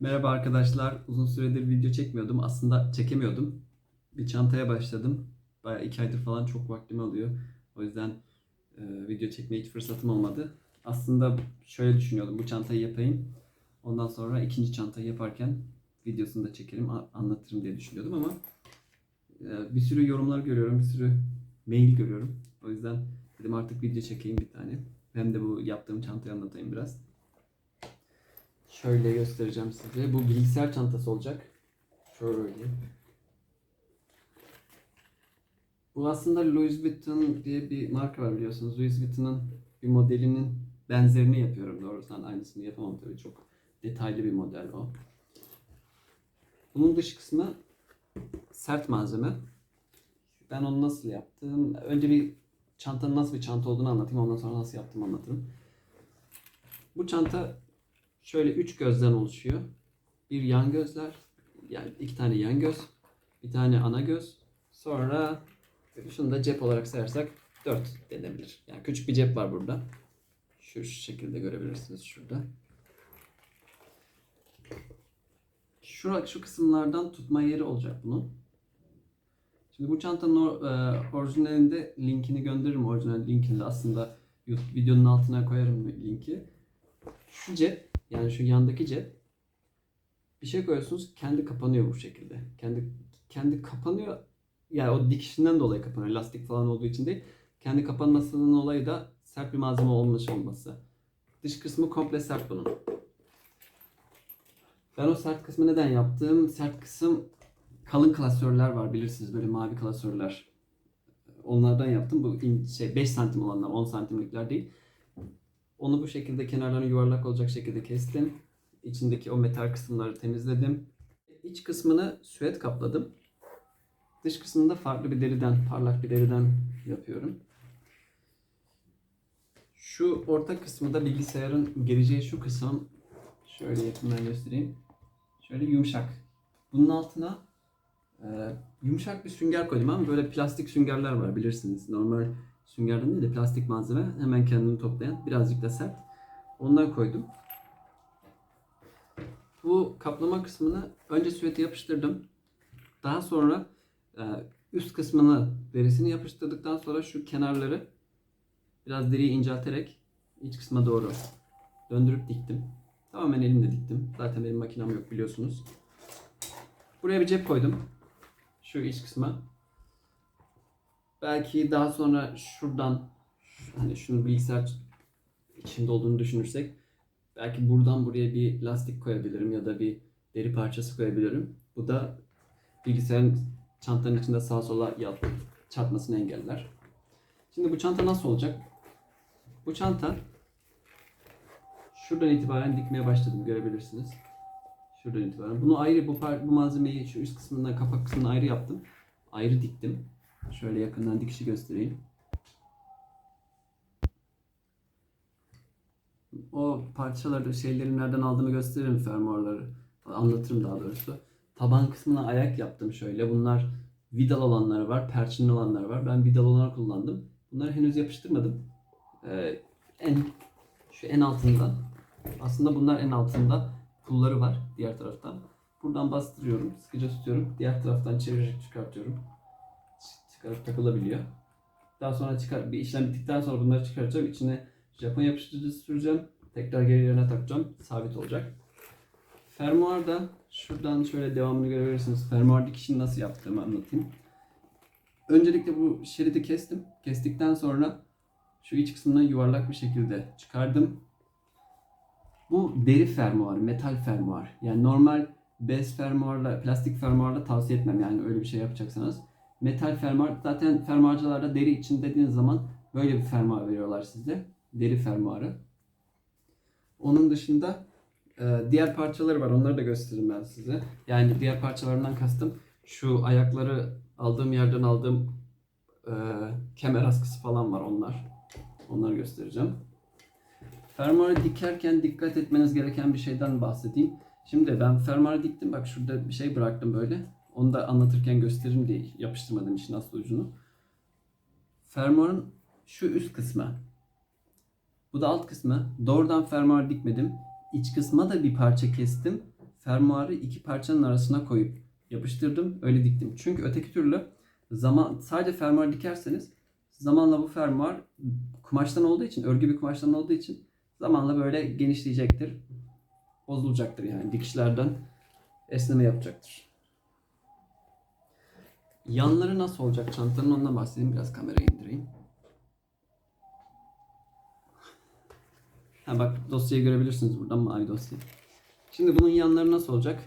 Merhaba arkadaşlar. Uzun süredir video çekmiyordum. Aslında çekemiyordum. Bir çantaya başladım. Bayağı iki aydır falan çok vaktimi alıyor. O yüzden e, video çekmeye hiç fırsatım olmadı. Aslında şöyle düşünüyordum. Bu çantayı yapayım. Ondan sonra ikinci çantayı yaparken videosunu da çekerim, anlatırım diye düşünüyordum ama e, bir sürü yorumlar görüyorum, bir sürü mail görüyorum. O yüzden dedim artık video çekeyim bir tane. Hem de bu yaptığım çantayı anlatayım biraz. Şöyle göstereceğim size. Bu bilgisayar çantası olacak. Şöyle. Bu aslında Louis Vuitton diye bir marka var biliyorsunuz. Louis Vuitton'ın bir modelinin benzerini yapıyorum. Doğrusu aynısını yapamam tabii çok detaylı bir model o. Bunun dış kısmı sert malzeme. Ben onu nasıl yaptım? Önce bir çantanın nasıl bir çanta olduğunu anlatayım. Ondan sonra nasıl yaptığımı anlatırım. Bu çanta şöyle üç gözden oluşuyor. Bir yan gözler, yani iki tane yan göz, bir tane ana göz. Sonra şunu da cep olarak sayarsak dört denebilir. Yani küçük bir cep var burada. Şu, şu şekilde görebilirsiniz şurada. Şu, şu kısımlardan tutma yeri olacak bunun. Şimdi bu çantanın or, e, orijinalinde linkini gönderirim. Orijinal linkini de aslında videonun altına koyarım linki. Şu cep yani şu yandaki cep bir şey koyuyorsunuz kendi kapanıyor bu şekilde. Kendi kendi kapanıyor. Yani o dikişinden dolayı kapanıyor. Lastik falan olduğu için değil. Kendi kapanmasının olayı da sert bir malzeme olmuş olması. Dış kısmı komple sert bunun. Ben o sert kısmı neden yaptım? Sert kısım kalın klasörler var bilirsiniz böyle mavi klasörler. Onlardan yaptım. Bu şey 5 santim olanlar 10 santimlikler değil. Onu bu şekilde kenarlarını yuvarlak olacak şekilde kestim. İçindeki o metal kısımları temizledim. İç kısmını süet kapladım. Dış kısmını da farklı bir deriden, parlak bir deriden yapıyorum. Şu orta kısmı da bilgisayarın geleceği şu kısım. Şöyle yakından göstereyim. Şöyle yumuşak. Bunun altına e, yumuşak bir sünger koydum ama böyle plastik süngerler var bilirsiniz. Normal süngerden değil de plastik malzeme hemen kendini toplayan birazcık da sert. Ondan koydum. Bu kaplama kısmını önce süvete yapıştırdım. Daha sonra e, üst kısmını derisini yapıştırdıktan sonra şu kenarları biraz deriyi incelterek iç kısma doğru döndürüp diktim. Tamamen elimle diktim. Zaten benim makinem yok biliyorsunuz. Buraya bir cep koydum. Şu iç kısma. Belki daha sonra şuradan hani şunu bilgisayar içinde olduğunu düşünürsek belki buradan buraya bir lastik koyabilirim ya da bir deri parçası koyabilirim. Bu da bilgisayarın çantanın içinde sağa sola yal- çarpmasını engeller. Şimdi bu çanta nasıl olacak? Bu çanta şuradan itibaren dikmeye başladım görebilirsiniz. Şuradan itibaren. Bunu ayrı bu, par- bu malzemeyi şu üst kısmından kapak kısmını ayrı yaptım. Ayrı diktim. Şöyle yakından dikişi göstereyim. O parçaları, şeyleri nereden aldığımı gösteririm fermuarları. Anlatırım daha doğrusu. Taban kısmına ayak yaptım şöyle. Bunlar vidal olanları var, perçinli olanları var. Ben vidal olanı kullandım. Bunları henüz yapıştırmadım. Ee, en şu en altında. Aslında bunlar en altında. Pulları var diğer taraftan. Buradan bastırıyorum, sıkıca tutuyorum. Diğer taraftan çevirerek çıkartıyorum. Çıkarıp takılabiliyor. Daha sonra çıkar bir işlem bittikten sonra bunları çıkaracağım. İçine Japon yapıştırıcısı süreceğim. Tekrar geri yerine takacağım. Sabit olacak. Fermuar da şuradan şöyle devamını görebilirsiniz. Fermuar dikişini nasıl yaptığımı anlatayım. Öncelikle bu şeridi kestim. Kestikten sonra şu iç kısmından yuvarlak bir şekilde çıkardım. Bu deri fermuar, metal fermuar. Yani normal bez fermuarla, plastik fermuarla tavsiye etmem yani öyle bir şey yapacaksanız. Metal fermuar, zaten fermuarcılarda deri için dediğiniz zaman böyle bir fermuar veriyorlar size. Deri fermuarı. Onun dışında e, diğer parçaları var. Onları da gösteririm ben size. Yani diğer parçalarından kastım şu ayakları aldığım yerden aldığım e, kemer askısı falan var onlar. Onları göstereceğim. Fermuarı dikerken dikkat etmeniz gereken bir şeyden bahsedeyim. Şimdi ben fermuarı diktim. Bak şurada bir şey bıraktım böyle. Onu da anlatırken gösteririm diye yapıştırmadım işin aslı ucunu. Fermuarın şu üst kısmı. Bu da alt kısmı. Doğrudan fermuar dikmedim. İç kısma da bir parça kestim. fermuarı iki parçanın arasına koyup yapıştırdım. Öyle diktim. Çünkü öteki türlü zaman sadece fermuar dikerseniz zamanla bu fermuar kumaştan olduğu için, örgü bir kumaştan olduğu için zamanla böyle genişleyecektir. Bozulacaktır yani dikişlerden esneme yapacaktır. Yanları nasıl olacak çantanın ondan bahsedeyim. Biraz kamerayı indireyim. Ha bak dosyayı görebilirsiniz buradan mavi dosya. Şimdi bunun yanları nasıl olacak?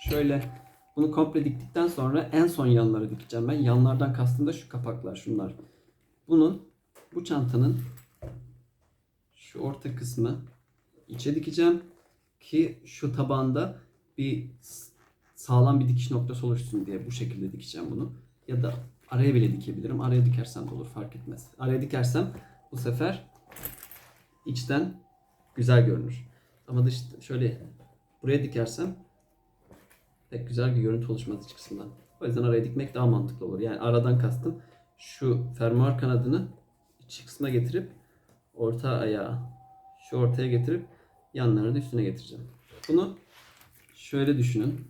Şöyle bunu komple diktikten sonra en son yanları dikeceğim ben. Yanlardan kastım da şu kapaklar şunlar. Bunun bu çantanın şu orta kısmı içe dikeceğim ki şu tabanda bir sağlam bir dikiş noktası oluşsun diye bu şekilde dikeceğim bunu. Ya da araya bile dikebilirim. Araya dikersem de olur fark etmez. Araya dikersem bu sefer içten güzel görünür. Ama dış şöyle buraya dikersem pek güzel bir görüntü oluşmaz iç kısmından. O yüzden araya dikmek daha mantıklı olur. Yani aradan kastım şu fermuar kanadını iç kısmına getirip orta ayağı şu ortaya getirip yanlarını da üstüne getireceğim. Bunu şöyle düşünün.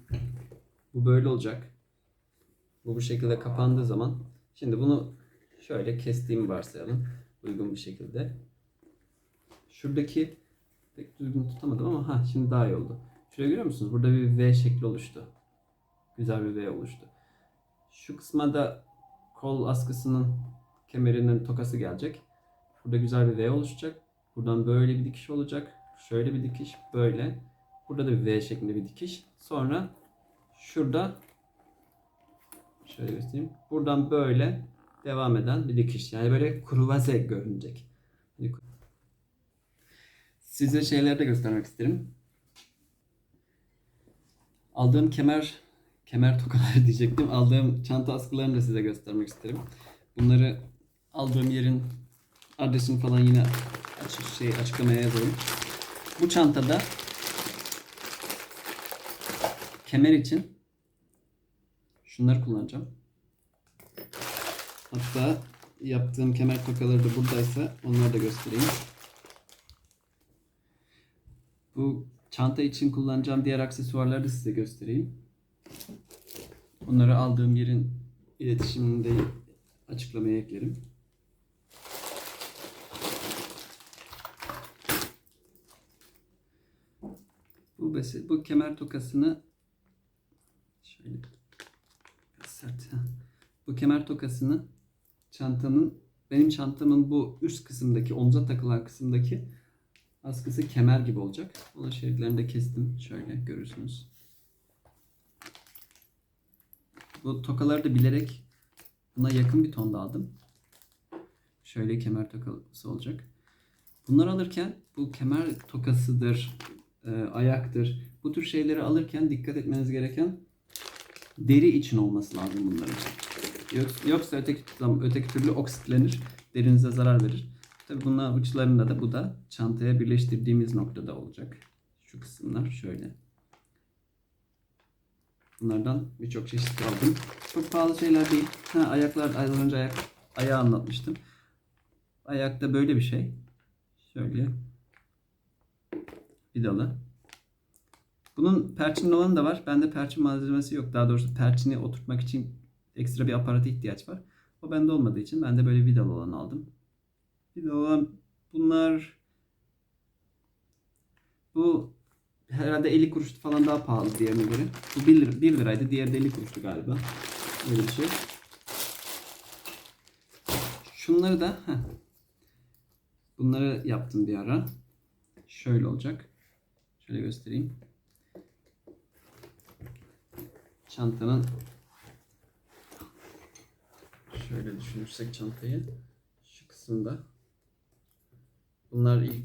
Bu böyle olacak. Bu bu şekilde kapandığı zaman şimdi bunu şöyle kestiğimi varsayalım. Uygun bir şekilde. Şuradaki pek düzgün tutamadım ama ha şimdi daha iyi oldu. Şuraya görüyor musunuz? Burada bir V şekli oluştu. Güzel bir V oluştu. Şu kısma da kol askısının kemerinin tokası gelecek. Burada güzel bir V oluşacak. Buradan böyle bir dikiş olacak. Şöyle bir dikiş, böyle. Burada da bir V şeklinde bir dikiş. Sonra şurada şöyle göstereyim. Buradan böyle devam eden bir dikiş. Yani böyle kruvaze görünecek. Hani Size şeyleri de göstermek isterim. Aldığım kemer kemer tokaları diyecektim. Aldığım çanta askılarını da size göstermek isterim. Bunları aldığım yerin adresini falan yine açık şey açıklamaya yazarım. Bu çantada kemer için şunları kullanacağım. Hatta yaptığım kemer tokaları da buradaysa onları da göstereyim. Bu çanta için kullanacağım diğer aksesuarları da size göstereyim. Onları aldığım yerin iletişiminde açıklamaya eklerim. Bu bu kemer tokasını şöyle biraz sert. Bu kemer tokasını çantanın benim çantamın bu üst kısımdaki omza takılan kısımdaki askısı kemer gibi olacak. Onun şeritlerini de kestim. Şöyle görürsünüz. Bu tokaları da bilerek buna yakın bir tonda aldım. Şöyle kemer tokası olacak. Bunları alırken bu kemer tokasıdır, e, ayaktır. Bu tür şeyleri alırken dikkat etmeniz gereken deri için olması lazım bunların. Yoksa, öteki, öteki türlü oksitlenir, derinize zarar verir. Tabi bunlar uçlarında da bu da çantaya birleştirdiğimiz noktada olacak. Şu kısımlar şöyle. Bunlardan birçok çeşit aldım. Çok pahalı şeyler değil. Ha, ayaklar az önce ayak ayağı anlatmıştım. Ayakta böyle bir şey. Şöyle vidalı. Bunun perçinli olanı da var. Bende perçin malzemesi yok. Daha doğrusu perçini oturtmak için ekstra bir aparata ihtiyaç var. O bende olmadığı için ben de böyle vidalı olanı aldım. Vidalı olan bunlar bu herhalde 50 kuruş falan daha pahalı diğerine göre. Bu 1, lira, 1 liraydı. Diğeri de 50 kuruştu galiba. Öyle bir şey. Şunları da heh, bunları yaptım bir ara. Şöyle olacak. Şöyle göstereyim. Çantanın şöyle düşünürsek çantayı şu kısımda bunlar ilk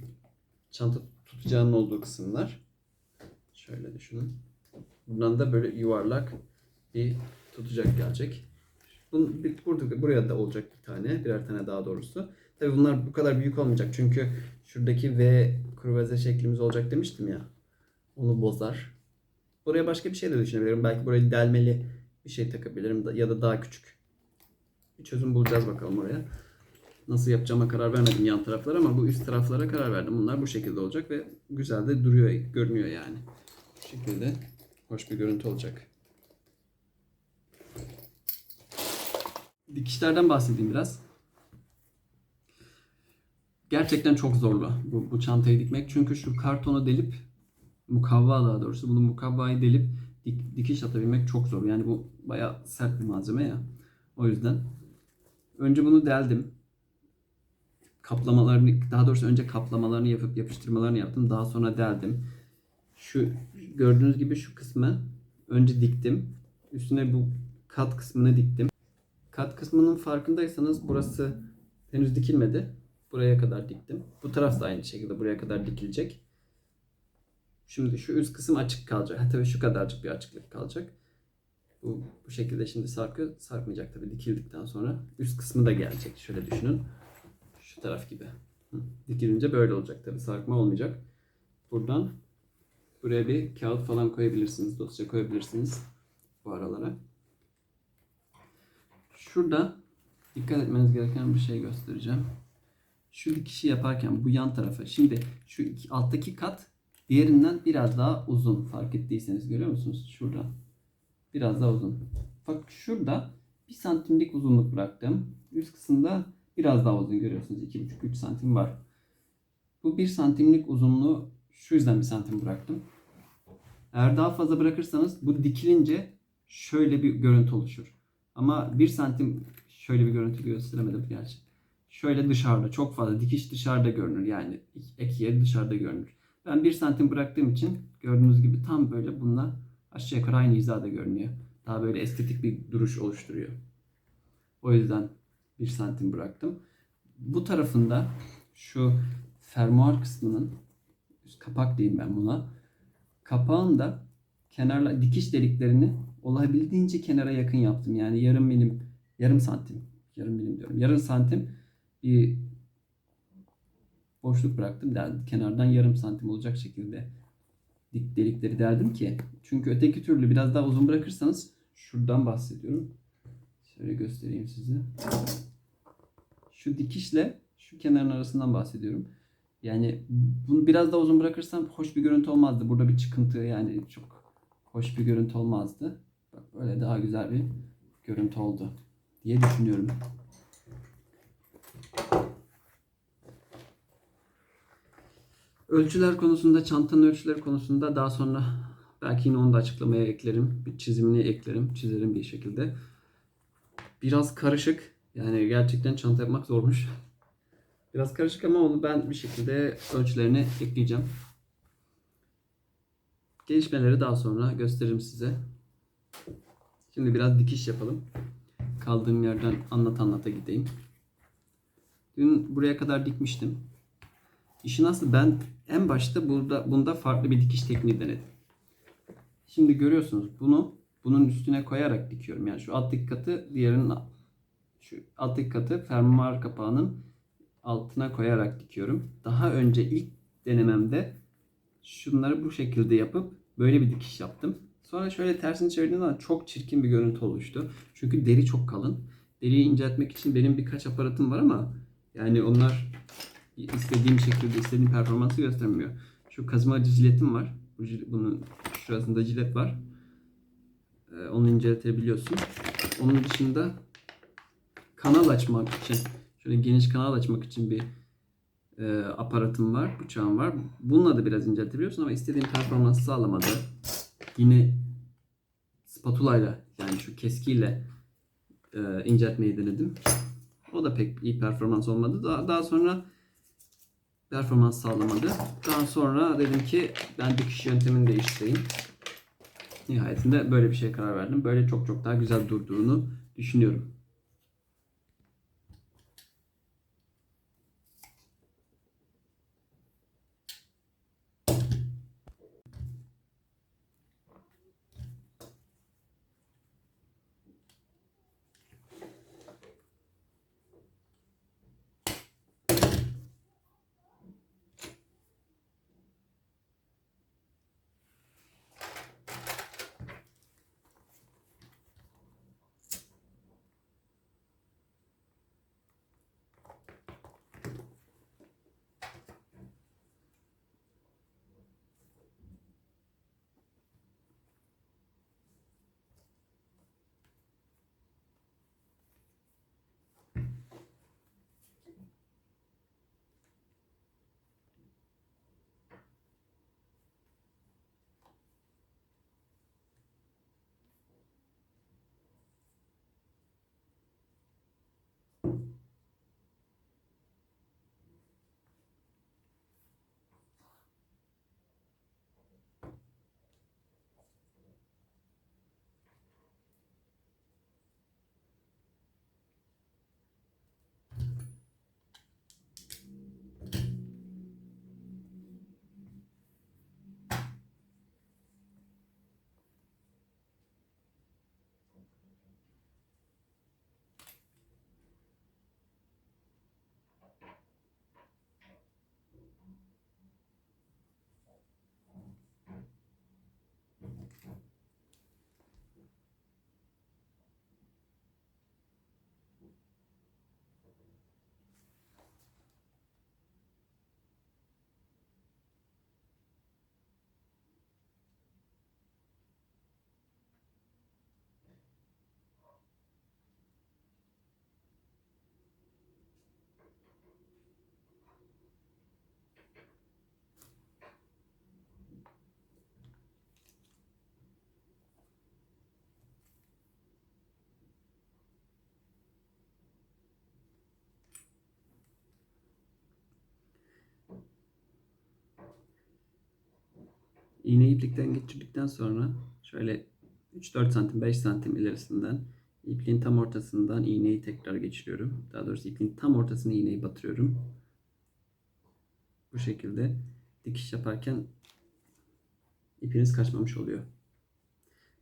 çanta tutacağının olduğu kısımlar. Şöyle düşünün. Buradan da böyle yuvarlak bir tutacak gelecek. Bunun burada, buraya da olacak bir tane, birer tane daha doğrusu. Tabii bunlar bu kadar büyük olmayacak çünkü şuradaki V kruvaze şeklimiz olacak demiştim ya. Onu bozar. Buraya başka bir şey de düşünebilirim. Belki buraya delmeli bir şey takabilirim ya da daha küçük. Bir çözüm bulacağız bakalım oraya. Nasıl yapacağıma karar vermedim yan taraflara ama bu üst taraflara karar verdim. Bunlar bu şekilde olacak ve güzel de duruyor, görünüyor yani. şekilde hoş bir görüntü olacak. Dikişlerden bahsedeyim biraz. Gerçekten çok zorlu bu, bu çantayı dikmek. Çünkü şu kartonu delip mukavva daha doğrusu bunu mukavvayı delip dik- dikiş atabilmek çok zor. Yani bu bayağı sert bir malzeme ya. O yüzden önce bunu deldim. Kaplamalarını daha doğrusu önce kaplamalarını yapıp yapıştırmalarını yaptım. Daha sonra deldim. Şu gördüğünüz gibi şu kısmı önce diktim. Üstüne bu kat kısmını diktim. Kat kısmının farkındaysanız burası henüz dikilmedi. Buraya kadar diktim. Bu taraf da aynı şekilde buraya kadar dikilecek. Şimdi şu üst kısım açık kalacak. Ha, tabii şu kadarcık bir açıklık kalacak. Bu, bu şekilde şimdi sarkı sarkmayacak tabii dikildikten sonra. Üst kısmı da gelecek. Şöyle düşünün. Şu taraf gibi. Dikilince böyle olacak tabii. Sarkma olmayacak. Buradan buraya bir kağıt falan koyabilirsiniz. Dosya koyabilirsiniz bu aralara. Şurada dikkat etmeniz gereken bir şey göstereceğim. Şu dikişi yaparken bu yan tarafa. Şimdi şu alttaki kat diğerinden biraz daha uzun. Fark ettiyseniz görüyor musunuz? Şurada. Biraz daha uzun. Bak şurada bir santimlik uzunluk bıraktım. Üst kısımda biraz daha uzun görüyorsunuz. 2,5-3 santim var. Bu bir santimlik uzunluğu şu yüzden bir santim bıraktım. Eğer daha fazla bırakırsanız bu dikilince şöyle bir görüntü oluşur. Ama bir santim şöyle bir görüntü gösteremedim gerçi. Şöyle dışarıda çok fazla dikiş dışarıda görünür yani ek yeri dışarıda görünür. Ben bir santim bıraktığım için gördüğünüz gibi tam böyle bununla aşağı yukarı aynı hizada görünüyor. Daha böyle estetik bir duruş oluşturuyor. O yüzden bir santim bıraktım. Bu tarafında şu fermuar kısmının kapak diyeyim ben buna. Kapağın da kenarla dikiş deliklerini olabildiğince kenara yakın yaptım. Yani yarım milim, yarım santim, yarım milim diyorum. Yarım santim bir boşluk bıraktım. Del, kenardan yarım santim olacak şekilde dik delikleri deldim ki. Çünkü öteki türlü biraz daha uzun bırakırsanız şuradan bahsediyorum. Şöyle göstereyim size. Şu dikişle şu kenarın arasından bahsediyorum. Yani bunu biraz daha uzun bırakırsam hoş bir görüntü olmazdı. Burada bir çıkıntı yani çok hoş bir görüntü olmazdı. Böyle daha güzel bir görüntü oldu diye düşünüyorum. Ölçüler konusunda, çantanın ölçüleri konusunda daha sonra belki yine onu da açıklamaya eklerim. Bir çizimini eklerim, çizerim bir şekilde. Biraz karışık. Yani gerçekten çanta yapmak zormuş. Biraz karışık ama onu ben bir şekilde ölçülerini ekleyeceğim. Gelişmeleri daha sonra gösteririm size. Şimdi biraz dikiş yapalım. Kaldığım yerden anlat anlata gideyim. Dün buraya kadar dikmiştim. İşi nasıl? Ben en başta burada bunda farklı bir dikiş tekniği denedim. Şimdi görüyorsunuz bunu bunun üstüne koyarak dikiyorum. Yani şu alttaki katı diğerinin şu alttaki katı fermuar kapağının altına koyarak dikiyorum. Daha önce ilk denememde şunları bu şekilde yapıp böyle bir dikiş yaptım. Sonra şöyle tersini çevirdiğim zaman çok çirkin bir görüntü oluştu. Çünkü deri çok kalın. Deriyi inceltmek için benim birkaç aparatım var ama yani onlar istediğim şekilde istediğim performansı göstermiyor. Şu kazımacı jiletim var. Bunun şurasında jilet var. Ee, onu inceltebiliyorsun. Onun dışında kanal açmak için şöyle geniş kanal açmak için bir e, aparatım var, bıçağım var. Bununla da biraz inceltebiliyorsun ama istediğim performansı sağlamadı. Yine spatula ile yani şu keskiyle e, inceltmeyi denedim. O da pek iyi performans olmadı. Daha, daha sonra performans sağlamadı. Daha sonra dedim ki ben dikiş yöntemini değiştireyim. Nihayetinde böyle bir şeye karar verdim. Böyle çok çok daha güzel durduğunu düşünüyorum. İğneyi iplikten geçirdikten sonra şöyle 3-4 santim 5 santim ilerisinden ipliğin tam ortasından iğneyi tekrar geçiriyorum. Daha doğrusu ipliğin tam ortasına iğneyi batırıyorum. Bu şekilde dikiş yaparken ipiniz kaçmamış oluyor.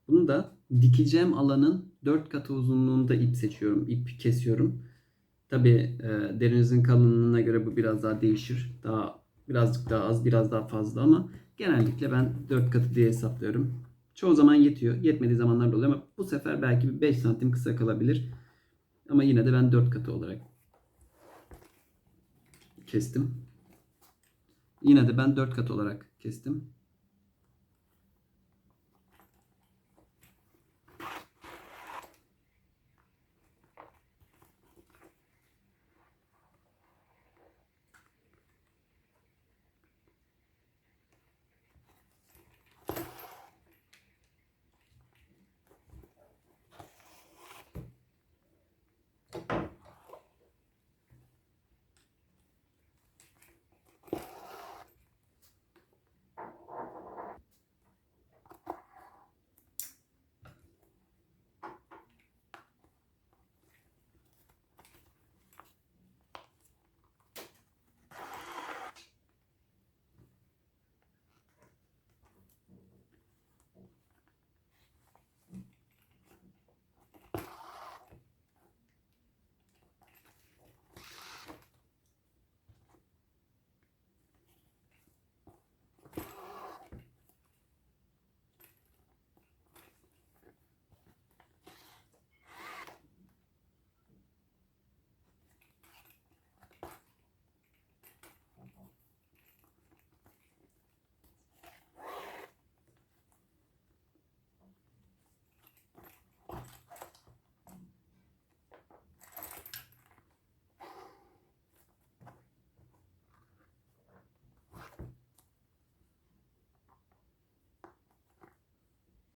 Bunu da dikeceğim alanın 4 katı uzunluğunda ip seçiyorum. ip kesiyorum. Tabi e, derinizin kalınlığına göre bu biraz daha değişir. Daha birazcık daha az, biraz daha fazla ama genellikle ben 4 katı diye hesaplıyorum. Çoğu zaman yetiyor. Yetmediği zamanlar da oluyor ama bu sefer belki bir 5 santim kısa kalabilir. Ama yine de ben 4 katı olarak kestim. Yine de ben 4 kat olarak kestim.